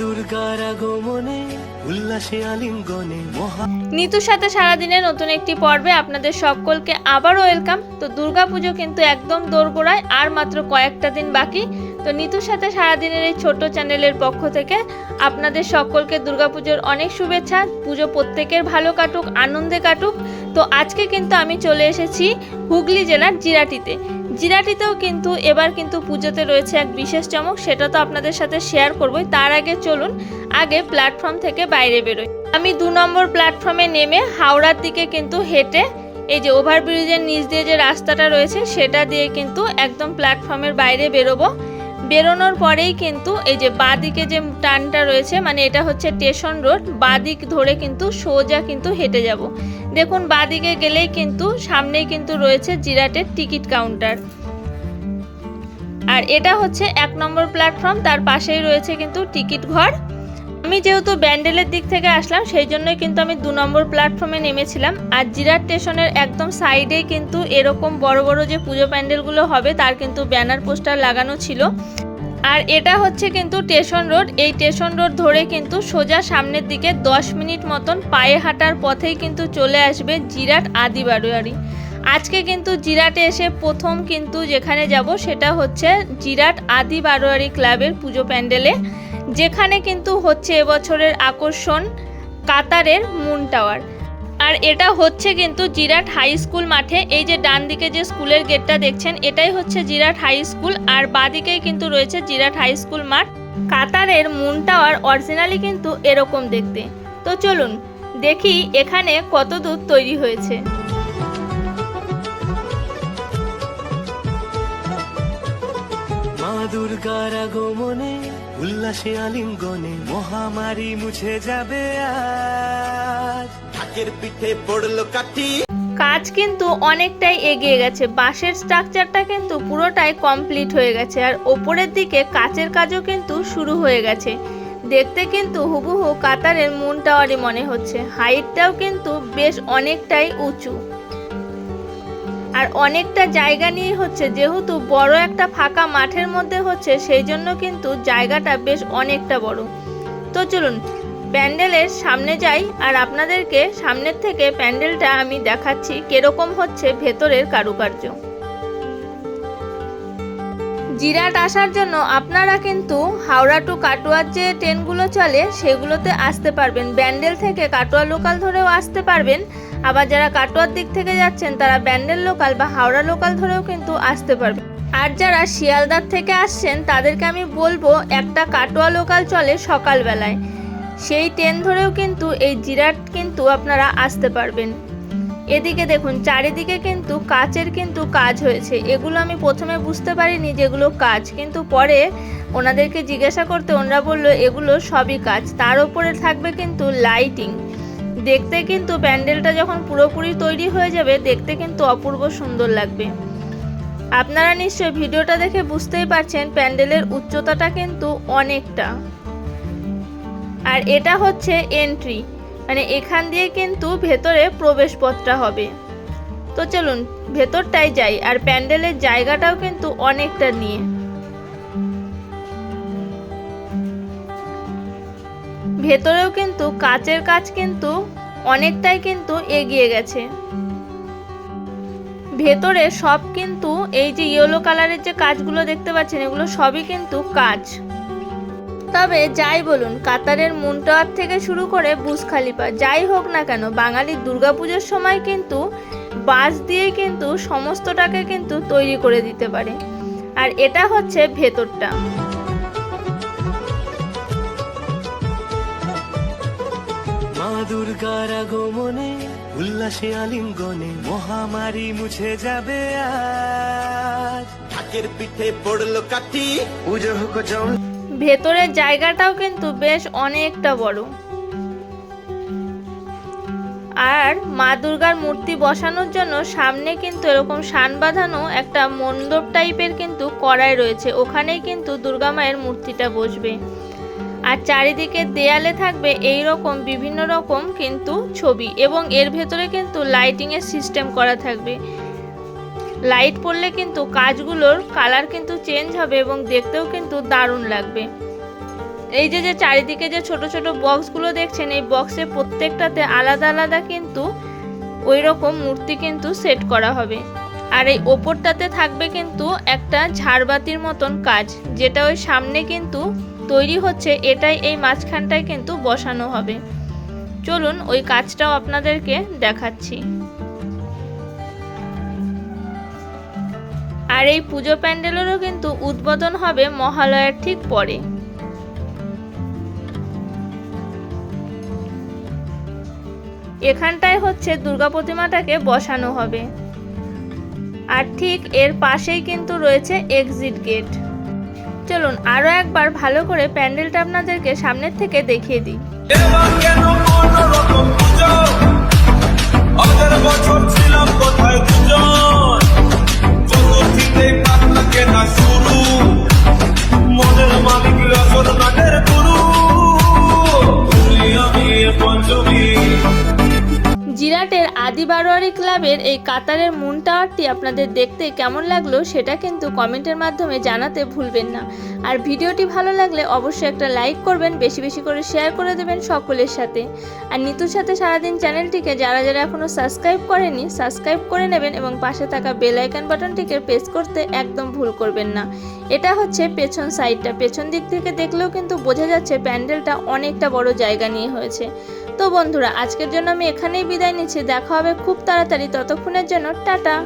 দুর্গার আগমনে, উল্লাসে আলিঙ্গনে মহা নিতুর সাথে সারাদিনের নতুন একটি পর্বে আপনাদের সকলকে আবারও ওয়েলকাম তো দুর্গাপুজো কিন্তু একদম দোরগোড়ায়, আর মাত্র কয়েকটা দিন বাকি। তো নিতুর সাথে সারাদিনের এই ছোট্ট চ্যানেলের পক্ষ থেকে আপনাদের সকলকে দুর্গাপুজোর অনেক শুভেচ্ছা। পুজো প্রত্যেকের ভালো কাটুক, আনন্দে কাটুক। তো আজকে কিন্তু আমি চলে এসেছি হুগলি জেলার জিরাটিতে। জিরাটিতেও কিন্তু এবার কিন্তু পুজোতে রয়েছে এক বিশেষ চমক, সেটা তো আপনাদের সাথে শেয়ার করবই। তার আগে চলুন, আগে প্ল্যাটফর্ম থেকে বাইরে বেরোই। আমি দু নম্বর প্ল্যাটফর্মে নেমে হাওড়ার দিকে কিন্তু হেঁটে, এই যে ওভারব্রিজের নিচ দিয়ে যে রাস্তাটা রয়েছে, সেটা দিয়ে কিন্তু একদম প্ল্যাটফর্মের বাইরে বেরোবো। বেরোনোর পরেই কিন্তু এই যে বাদিকে যে টানটা রয়েছে মানে এটা হচ্ছে স্টেশন রোড বাদিক ধরে কিন্তু সোজা কিন্তু হেঁটে যাব। দেখুন বাদিকে গেলেই কিন্তু সামনেই কিন্তু রয়েছে জিরাটের টিকিট কাউন্টার। আর এটা হচ্ছে এক নম্বর প্ল্যাটফর্ম, তার পাশেই রয়েছে কিন্তু টিকিট ঘর। আমি যেহেতু ব্যান্ডেলের দিক থেকে আসলাম, সেই জন্যই কিন্তু আমি দু নম্বর প্ল্যাটফর্মে নেমেছিলাম। আর জিরাট স্টেশনের একদম সাইডেই কিন্তু এরকম বড় বড় যে পুজো প্যান্ডেলগুলো হবে, তার কিন্তু ব্যানার পোস্টার লাগানো ছিল। আর এটা হচ্ছে কিন্তু স্টেশন রোড। এই স্টেশন রোড ধরে কিন্তু সোজা সামনের দিকে দশ মিনিট মতন পায়ে হাঁটার পথেই কিন্তু চলে আসবে জিরাট আদি বারোয়ারি আজকে কিন্তু জিরাটে এসে প্রথম কিন্তু যেখানে যাব সেটা হচ্ছে জিরাট আদি বারোয়ারি ক্লাবের পুজো প্যান্ডেলে। যেখানে কিন্তু হচ্ছে এবছরের আকর্ষণ কাতারের মুন টাওয়ার। আর এটা হচ্ছে কিন্তু জিরাট হাই স্কুল মাঠে, এই যে ডান দিকে যে স্কুলের গেটটা দেখছেন, এটাই হচ্ছে জিরাট হাই স্কুল, আর বাদিকেই কিন্তু রয়েছে জিরাট হাই স্কুল মাঠ। কাতারের মুন টাওয়ার অরিজিনালি কিন্তু এরকম দেখতে। তো চলুন, দেখি এখানে কত দূর তৈরি হয়েছে। মা আগমনে, উল্লাসে আলিঙ্গনে, মহামারী মুছে যাবে আজ। ঢাকের পিঠে পড়ল কাঠি। কাজ কিন্তু অনেকটাই এগিয়ে গেছে। বাঁশের স্ট্রাকচারটা কিন্তু পুরোটাই কমপ্লিট হয়ে গেছে আর ওপরের দিকে কাচের কাজও কিন্তু শুরু হয়ে গেছে। দেখতে কিন্তু হুবহু কাতারের মুন টাওয়ারই মনে হচ্ছে। হাইটটাও কিন্তু বেশ অনেকটাই উঁচু। আর অনেকটা জায়গা নিয়ে হচ্ছে, যেহেতু বড় একটা ফাঁকা মাঠের মধ্যে হচ্ছে, সেই জন্য কিন্তু জায়গাটা বেশ অনেকটা বড়। তো চলুন প্যান্ডেলের সামনে যাই আর আপনাদেরকে সামনের থেকে প্যান্ডেলটা আমি দেখাচ্ছি কেরকম হচ্ছে ভেতরের কারুকার্য। জিরাট আসার জন্য আপনারা কিন্তু হাওড়া টু কাটোয়ার যে ট্রেনগুলো চলে সেগুলোতে আসতে পারবেন। ব্যান্ডেল থেকে কাটোয়া লোকাল ধরেও আসতে পারবেন। আবার যারা কাটোয়ার দিক থেকে যাচ্ছেন, তারা ব্যান্ডেল লোকাল বা হাওড়া লোকাল ধরেও কিন্তু আসতে পারবেন। আর যারা শিয়ালদার থেকে আসছেন, তাদেরকে আমি বলব, একটা কাটোয়া লোকাল চলে সকালবেলায়। সেই ট্রেন ধরেও কিন্তু এই জিরাট কিন্তু আপনারা আসতে পারবেন। এদিকে দেখুন, চারিদিকে কিন্তু কাচের কিন্তু কাজ হয়েছে। এগুলো আমি প্রথমে বুঝতে পারিনি যেগুলো কাজ, কিন্তু পরে ওনাদেরকে জিজ্ঞাসা করতে ওনারা বলল, এগুলো সবই কাজ। তার উপরে থাকবে কিন্তু লাইটিং। দেখতে কিন্তু প্যান্ডেলটা যখন পুরোপুরি তৈরি হয়ে যাবে, দেখতে কিন্তু অপূর্ব সুন্দর লাগবে। আপনারা নিশ্চয়ই ভিডিওটা দেখে বুঝতেই পারছেন, প্যান্ডেলের উচ্চতাটা কিন্তু অনেকটা। আর এটা হচ্ছে এন্ট্রি মানে এখান দিয়ে কিন্তু ভেতরে প্রবেশপথটা হবে। তো চলুন ভেতরটাই যাই, আর প্যান্ডেলের জায়গাটাও কিন্তু অনেকটা নিয়ে। ভেতরেও কিন্তু কাচের কাজ কিন্তু অনেকটাই কিন্তু এগিয়ে গেছে। ভেতরে সব কিন্তু এই যে ইয়েলো কালারের যে কাজগুলো দেখতে পাচ্ছেন, এগুলো সবই কিন্তু কাজ তবে যাই বলুন কাতারের মুনটাওয়ার থেকে শুরু করে বুজ খালিফা যাই হোক না কেন বাঙালির দুর্গাপুজোর সময় কিন্তু বাঁশ দিয়েই কিন্তু সমস্তটাকে কিন্তু তৈরি করে দিতে পারে। আর এটা হচ্ছে ভেতরটা। মা দুর্গার আগমনে উল্লাসে আলিঙ্গনে মহামারী মুছে যাবে আজ। পিঠে পড়ল কাঠি। পুজো হোক জম ভেতরের জায়গাটাও কিন্তু বেশ অনেকটা বড়। আর মা দুর্গার মূর্তি বসানোর জন্য সামনে কিন্তু এরকম সান বাঁধানো একটা মণ্ডপ টাইপের কিন্তু কড়াই রয়েছে। ওখানেই কিন্তু দুর্গা মায়ের মূর্তিটা বসবে। আর চারিদিকে দেয়ালে থাকবে এই রকম বিভিন্ন রকম কিন্তু ছবি এবং এর ভেতরে কিন্তু লাইটিংয়ের সিস্টেম করা থাকবে। লাইট পড়লে কিন্তু কাজগুলোর কালার কিন্তু চেঞ্জ হবে এবং দেখতেও কিন্তু দারুণ লাগবে। এই যে যে চারিদিকে যে ছোট ছোট বক্সগুলো দেখছেন, এই বক্সে প্রত্যেকটাতে আলাদা আলাদা কিন্তু ওই রকম মূর্তি কিন্তু সেট করা হবে। আর এই ওপরটাতে থাকবে কিন্তু একটা ঝাড়বাতির মতন কাজ, যেটা ওই সামনে কিন্তু তৈরি হচ্ছে, এটাই এই মাঝখানটায় কিন্তু বসানো হবে। চলুন ওই কাজটাও আপনাদেরকে দেখাচ্ছি। আর এই পুজো প্যান্ডেলেরও কিন্তু উদ্বোধন হবে মহালয়ার ঠিক পরে। এখানটায় হচ্ছে দুর্গা প্রতিমাটাকে বসানো হবে। আর ঠিক এর পাশেই কিন্তু রয়েছে এক্সিট গেট চলুন আরও একবার ভালো করে প্যান্ডেলটা আপনাদেরকে সামনের থেকে দেখিয়ে দিই। আদি বারোয়ারি ক্লাবের এই কাতারের মুন টাওয়ারটি আপনাদের দেখতে কেমন লাগল সেটা কিন্তু কমেন্টের মাধ্যমে জানাতে ভুলবেন না। আর ভিডিওটি ভালো লাগলে অবশ্যই একটা লাইক করবেন, বেশি বেশি করে শেয়ার করে দেবেন সকলের সাথে। আর নিতুর সাথে সারাদিন চ্যানেলটিকে যারা যারা এখনও সাবস্ক্রাইব করেনি, সাবস্ক্রাইব করে নেবেন এবং পাশে থাকা বেল আইকন বাটনটিকে প্রেস করতে একদম ভুল করবেন না। এটা হচ্ছে পেছন সাইডটা। পেছন দিক থেকে দেখলেও কিন্তু বোঝা যাচ্ছে প্যান্ডেলটা অনেকটা বড় জায়গা নিয়ে হয়েছে। তো বন্ধুরা, আজকের জন্য আমি এখানেই বিদায় নিচ্ছি। দেখা হবে খুব তাড়াতাড়ি। ততক্ষণের জন্য টাটা।